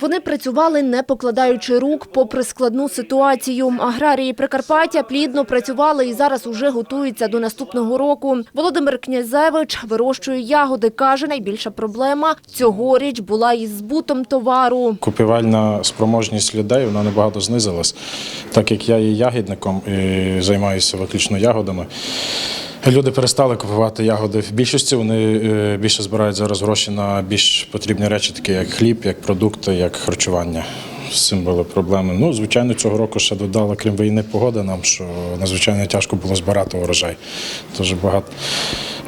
Вони працювали не покладаючи рук попри складну ситуацію. Аграрії Прикарпаття плідно працювали і зараз уже готуються до наступного року. Володимир Князевич вирощує ягоди. Каже, найбільша проблема цьогоріч була із збутом товару. Купівельна спроможність людей вона набагато знизилась, так як я є ягідником і займаюся виключно ягодами. Люди перестали купувати ягоди. В більшості вони е, більше збирають зараз гроші на більш потрібні речі, такі як хліб, як продукти, як харчування. З цим були проблеми. Ну, звичайно, цього року ще додала, крім війни, погода нам, що надзвичайно тяжко було збирати урожай. Дуже багато,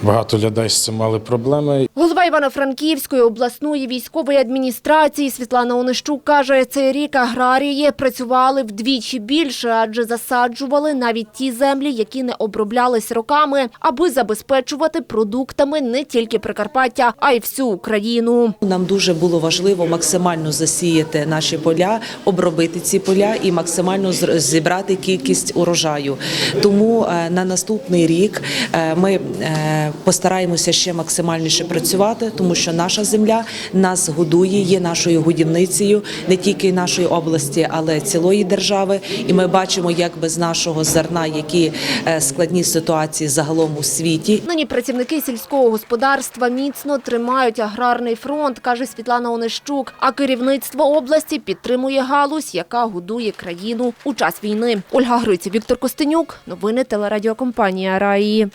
багато людей з цим мали проблеми. Голова Івано-Франківської обласної військової адміністрації Світлана Онищук каже, цей рік аграрії працювали вдвічі більше, адже засаджували навіть ті землі, які не оброблялись роками, аби забезпечувати продуктами не тільки Прикарпаття, а й всю Україну. Нам дуже було важливо максимально засіяти наші поля, обробити ці поля і максимально зібрати кількість урожаю. Тому е, на наступний рік е, ми е, постараємося ще максимальніше працювати, тому що наша земля нас годує, є нашою годівницею не тільки нашої області, але цілої держави. І ми бачимо, як без нашого зерна, які складні ситуації загалом у світі. Нині працівники сільського господарства міцно тримають аграрний фронт, каже Світлана Онищук. А керівництво області підтримує галузь, яка годує країну у час війни. Ольга Гриця, Віктор Костенюк. Новини телерадіокомпанія Раї.